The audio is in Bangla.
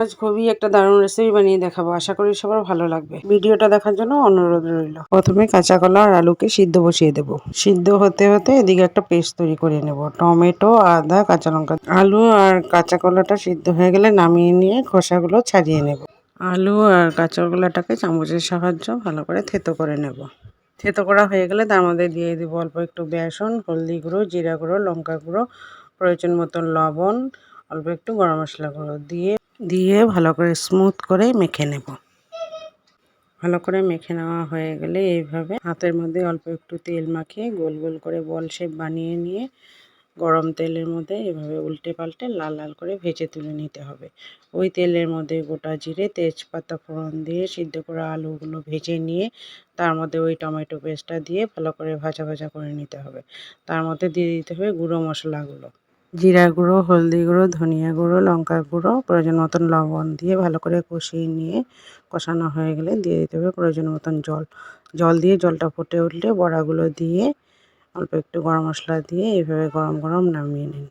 আজ খুবই একটা দারুণ রেসিপি বানিয়ে দেখাবো। আশা করি সবার ভালো লাগবে। ভিডিওটা দেখার জন্য অনুরোধ রইল। প্রথমে কাঁচা কলা আর আলুকে সিদ্ধ বসিয়ে দেব। সিদ্ধ হতে হতে এদিকে একটা পেস্ট তৈরি করে নেব। টমেটো, আদা, কাঁচা লঙ্কা। আলু আর কাঁচা কলাটা সিদ্ধ হয়ে গেলে নামিয়ে নিয়ে খোসাগুলো ছাড়িয়ে নেব। আলু আর কাঁচা কলাটাকে চামচের সাহায্য ভালো করে থেতো করে নেব। থেতো করা হয়ে গেলে তার মধ্যে দিয়ে দেবো অল্প একটু বেসন, হলদি গুঁড়ো, জিরা গুঁড়ো, লঙ্কা গুঁড়ো, প্রয়োজন মতন লবণ, অল্প একটু গরম মশলা গুঁড়ো। দিয়ে দিয়ে ভালো করে স্মুথ করে মেখে নেব। ভালো করে মেখে নেওয়া হয়ে গেলে এইভাবে হাতের মধ্যে অল্প একটু তেল মাখিয়ে গোল গোল করে বল শেপ বানিয়ে নিয়ে গরম তেলের মধ্যে এভাবে উল্টে পাল্টে লাল লাল করে ভেজে তুলে নিতে হবে। ওই তেলের মধ্যে গোটা জিরে, তেজপাতা, ফোড়ন দিয়ে সিদ্ধ করা আলুগুলো ভেজে নিয়ে তার মধ্যে ওই টমেটো পেস্টটা দিয়ে ভালো করে ভাজা ভাজা করে নিতে হবে। তার মধ্যে দিয়ে দিতে হবে গুঁড়ো মশলাগুলো। জিরা গুঁড়ো, হলদি গুঁড়ো, ধনিয়া গুঁড়ো, লঙ্কা গুঁড়ো, প্রয়োজন মতন লবণ দিয়ে ভালো করে কষিয়ে নিয়ে কষানো হয়ে গেলে দিয়ে দিতে হবে প্রয়োজন মতন জল। জল দিয়ে জলটা ফুটে উঠলে বড়াগুলো দিয়ে অল্প একটু গরম মশলা দিয়ে এইভাবে গরম গরম নামিয়ে নিন।